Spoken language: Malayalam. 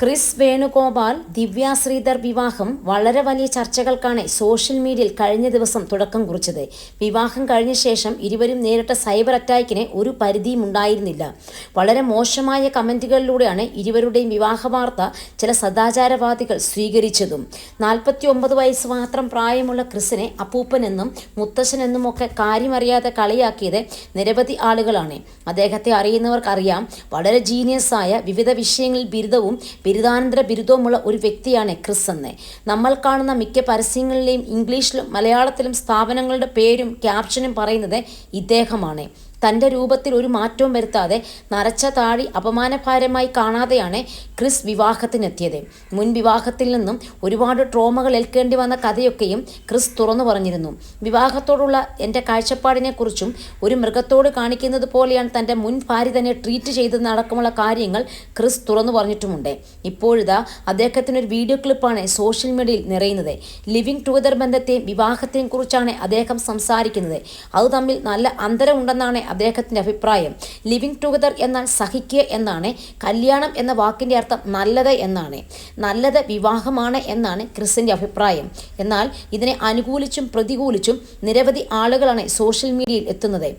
ക്രിസ് വേണുഗോപാൽ ദിവ്യ ശ്രീധർ വിവാഹം വളരെ വലിയ ചർച്ചകൾക്കാണ് സോഷ്യൽ മീഡിയയിൽ കഴിഞ്ഞ ദിവസം തുടക്കം കുറിച്ചത്. വിവാഹം കഴിഞ്ഞ ശേഷം ഇരുവരും നേരിട്ട സൈബർ അറ്റാക്കിന് ഒരു പരിധിയും ഉണ്ടായിരുന്നില്ല. വളരെ മോശമായ കമന്റുകളിലൂടെയാണ് ഇരുവരുടെയും വിവാഹ വാർത്ത ചില സദാചാരവാദികൾ സ്വീകരിച്ചതും. നാൽപ്പത്തി ഒമ്പത് വയസ്സ് മാത്രം പ്രായമുള്ള ക്രിസിനെ അപ്പൂപ്പനെന്നും മുത്തശ്ശനെന്നുമൊക്കെ കാര്യമറിയാതെ കളിയാക്കിയത് നിരവധി ആളുകളാണ്. അദ്ദേഹത്തെ അറിയുന്നവർക്കറിയാം വളരെ ജീനിയസായ വിവിധ വിഷയങ്ങളിൽ ബിരുദവും ബിരുദാനന്തര ബിരുദവുമുള്ള ഒരു വ്യക്തിയാണ് ക്രിസ് എന്ന്. നമ്മൾ കാണുന്ന മിക്ക പരസ്യങ്ങളിലെയും ഇംഗ്ലീഷിലും മലയാളത്തിലും സ്ഥാപനങ്ങളുടെ പേരും ക്യാപ്ഷനും പറയുന്നത് ഇദ്ദേഹമാണ്. തന്റെ രൂപത്തിൽ ഒരു മാറ്റവും വരുത്താതെ നരച്ച താഴി അപമാനഭാരമായി കാണാതെയാണ് ക്രിസ് വിവാഹത്തിനെത്തിയത്. മുൻ വിവാഹത്തിൽ നിന്നും ഒരുപാട് ട്രോമകൾ ഏൽക്കേണ്ടി വന്ന കഥയൊക്കെയും ക്രിസ് തുറന്നു പറഞ്ഞിരുന്നു. വിവാഹത്തോടുള്ള എന്റെ കാഴ്ചപ്പാടിനെക്കുറിച്ചും ഒരു മൃഗത്തോട് കാണിക്കുന്നത് പോലെയാണ് തന്റെ മുൻ ഭാര്യ തന്നെ ട്രീറ്റ് ചെയ്തതെന്നടക്കമുള്ള കാര്യങ്ങൾ ക്രിസ് തുറന്നു പറഞ്ഞിട്ടുമുണ്ട്. ഇപ്പോഴിതാ അദ്ദേഹത്തിനൊരു വീഡിയോ ക്ലിപ്പാണ് സോഷ്യൽ മീഡിയയിൽ നിറയുന്നത്. ലിവിങ് ടുഗദർ ബന്ധത്തെയും വിവാഹത്തെയും കുറിച്ചാണ് അദ്ദേഹം സംസാരിക്കുന്നത്. അത് തമ്മിൽ നല്ല അന്തരമുണ്ടെന്നാണ് അദ്ദേഹത്തിന്റെ അഭിപ്രായം. ലിവിങ് ടുഗദർ എന്നാൽ സഹിക്കുക എന്നാണ്. കല്യാണം എന്ന വാക്കിന്റെ അർത്ഥം നല്ലത് എന്നാണ്. നല്ലത് വിവാഹമാണ് എന്നാണ് ക്രിസിന്റെ അഭിപ്രായം. എന്നാൽ ഇതിനെ അനുകൂലിച്ചും പ്രതികൂലിച്ചും നിരവധി ആളുകളാണ് സോഷ്യൽ മീഡിയയിൽ എത്തുന്നത്.